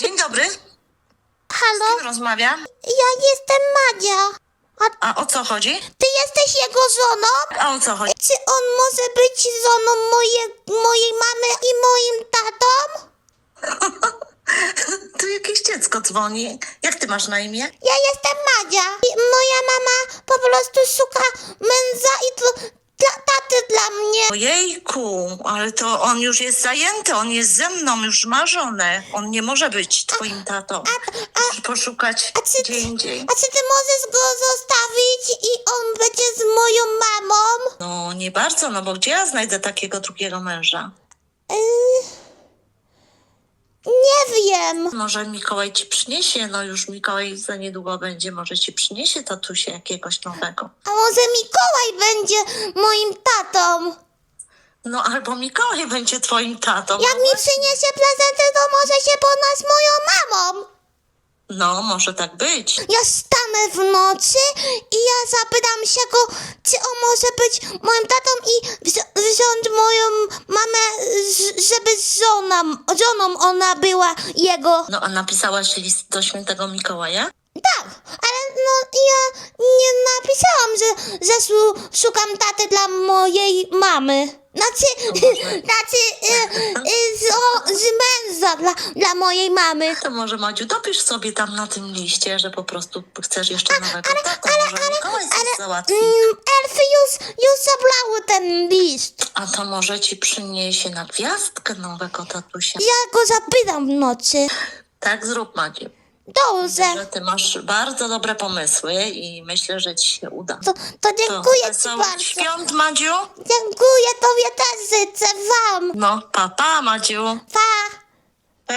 Dzień dobry. Z Halo? kim rozmawiam? Ja jestem Madzia. A A o co chodzi? ty jesteś jego żoną? A o co chodzi? Czy on może być żoną moje, mojej mamy i moim tatą? Tu jakieś dziecko dzwoni. Jak ty masz na imię? Ja jestem Madzia. I moja mama po prostu szuka męża i to dla taty dla mnie. Ojejku, ale to on już jest zajęty, on jest ze mną, już ma żonę. On nie może być twoim tatą. Musisz poszukać a czy- gdzie indziej. A czy ty możesz go zostawić i on będzie z moją mamą? No nie bardzo, no bo gdzie ja znajdę takiego drugiego męża? Yy, nie wiem. Może Mikołaj ci przyniesie, no już Mikołaj za niedługo będzie, może ci przyniesie tatusia jakiegoś nowego. A może Mikołaj będzie moim tatą? No albo Mikołaj będzie twoim tatą. Jak mi przyniesie prezenty, to może się poznać z moją mamą. No, może tak być. Ja stanę w nocy i ja zapytam się go, czy on może być moim tatą i wzi- wziąć moją mamę, z- żeby z żoną, żoną ona była jego. No a napisałaś list do świętego Mikołaja? Tak, ale no ja nie napisałam, że, że szu, szukam taty dla mojej mamy. Znaczy, znaczy y, y, z, o, z męża dla, dla mojej mamy. To może Madziu, dopisz sobie tam na tym liście, że po prostu chcesz jeszcze nowego tata. może Mikołaj coś załatwi. Mm, elfy już, już zabrały ten list. A to może ci przyniesie na gwiazdkę nowego tatusia. Ja go zapytam w nocy. Tak zrób, Madziu. Dobrze. Że ty masz bardzo dobre pomysły i myślę, że ci się uda. To, to To dziękuję ci wesołych bardzo. świąt, Madziu. Dziękuję tobie też życzę wam. No, papa, pa, Madziu. Pa. Pa.